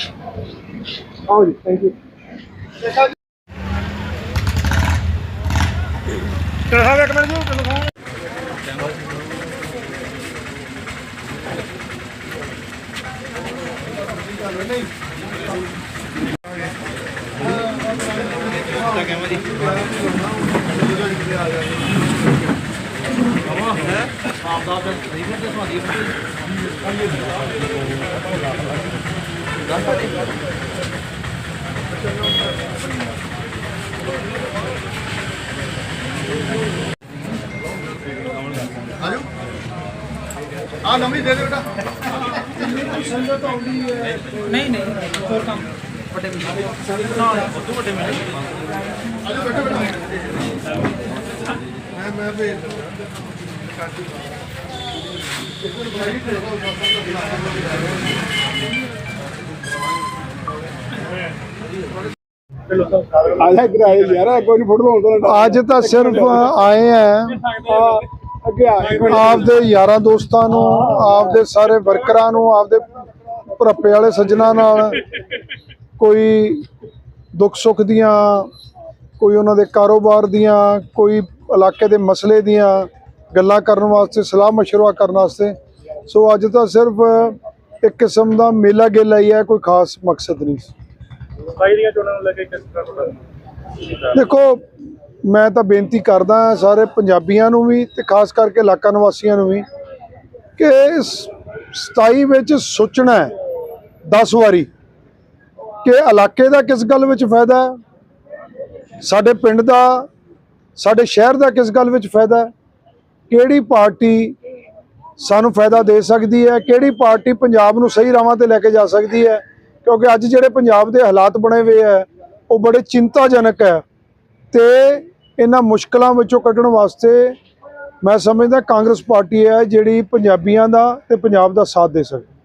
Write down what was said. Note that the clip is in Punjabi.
ਆਓ ਜੀ ਥੈਂਕ ਯੂ ਚਲ ਸਾਹਿਬ ਇੱਕ ਮਿੰਟ ਜੀ ਟੈਲੀਫੋਨ ਆ ਨਵੀਂ ਦੇ ਦੇ ਬੇਟਾ। ਨਹੀਂ ਨਹੀਂ ਹੋਰ ਕੰਮ। ਵੱਡੇ ਮਿਲ ਨਾ ਉਦੋਂ ਵੱਡੇ ਮਿਲ ਆਜੋ ਬੈਠੋ ਬੇਟਾ। ਮੈਂ ਮੈਂ ਭੇਜ ਆਜਾ ਕਰਾਏ ਯਾਰ ਕੋਈ ਨਹੀਂ ਫੋਟੋ ਹੁੰਦਾ ਅੱਜ ਤਾਂ ਸਿਰਫ ਆਏ ਆ ਅੱਗੇ ਆ ਇੱਕ ਮਿੰਟ। ਆਪਦੇ ਯਾਰਾਂ ਦੋਸਤਾਂ ਨੂੰ ਆਪਦੇ ਸਾਰੇ ਵਰਕਰਾਂ ਨੂੰ ਆਪਦੇ ਭਰੱਪੇ ਵਾਲੇ ਸੱਜਣਾ ਨਾਲ ਕੋਈ ਦੁੱਖ ਸੁੱਖ ਦੀਆਂ ਕੋਈ ਉਹਨਾਂ ਦੇ ਕਾਰੋਬਾਰ ਦੀਆਂ ਕੋਈ ਇਲਾਕੇ ਦੇ ਮਸਲੇ ਦੀਆਂ ਗੱਲਾਂ ਕਰਨ ਵਾਸਤੇ ਸਲਾਹ مشورہ ਕਰਨ ਵਾਸਤੇ ਸੋ ਅੱਜ ਤਾਂ ਸਿਰਫ ਇੱਕ ਕਿਸਮ ਦਾ ਮੇਲਾ ਗੇਲਾ ਹੀ ਹੈ ਕੋਈ ਖਾਸ ਮਕਸਦ ਨਹੀਂ ਬਾਈ ਦੀਆਂ ਚੋਣਾਂ ਨੂੰ ਲੈ ਕੇ ਕਿਸ ਤਰ੍ਹਾਂ ਤੁਹਾਡਾ ਦੇਖੋ, ਮੈਂ ਤਾਂ ਬੇਨਤੀ ਕਰਦਾ ਸਾਰੇ ਪੰਜਾਬੀਆਂ ਨੂੰ ਵੀ ਤੇ ਖਾਸ ਕਰਕੇ ਇਲਾਕਾ ਨਿਵਾਸੀਆਂ ਨੂੰ ਵੀ ਕਿ ਇਸ 27 ਵਿੱਚ ਸੋਚਣਾ ਹੈ 10 ਵਾਰੀ ਕਿ ਇਲਾਕੇ ਦਾ ਕਿਸ ਗੱਲ ਵਿੱਚ ਫਾਇਦਾ ਸਾਡੇ ਪਿੰਡ ਦਾ, ਸਾਡੇ ਸ਼ਹਿਰ ਦਾ ਕਿਸ ਗੱਲ ਵਿੱਚ ਫਾਇਦਾ ਕਿਹੜੀ ਪਾਰਟੀ ਸਾਨੂੰ ਫਾਇਦਾ ਦੇ ਸਕਦੀ ਹੈ, ਕਿਹੜੀ ਪਾਰਟੀ ਪੰਜਾਬ ਨੂੰ ਸਹੀ ਰਾਹਾਂ ਤੇ ਲੈ ਕੇ ਜਾ ਸਕਦੀ ਹੈ ਕਿਉਂਕਿ ਅੱਜ ਜਿਹੜੇ ਪੰਜਾਬ ਦੇ ਹਾਲਾਤ ਬਣੇ ਹੋਏ ਹੈ ਉਹ ਬੜੇ ਚਿੰਤਾਜਨਕ ਹੈ ਤੇ ਇਹਨਾਂ ਮੁਸ਼ਕਲਾਂ ਵਿੱਚੋਂ ਕੱਢਣ ਵਾਸਤੇ ਮੈਂ ਸਮਝਦਾ ਕਾਂਗਰਸ ਪਾਰਟੀ ਹੈ ਜਿਹੜੀ ਪੰਜਾਬੀਆਂ ਦਾ ਤੇ ਪੰਜਾਬ ਦਾ ਸਾਥ ਦੇ ਸਕੇ।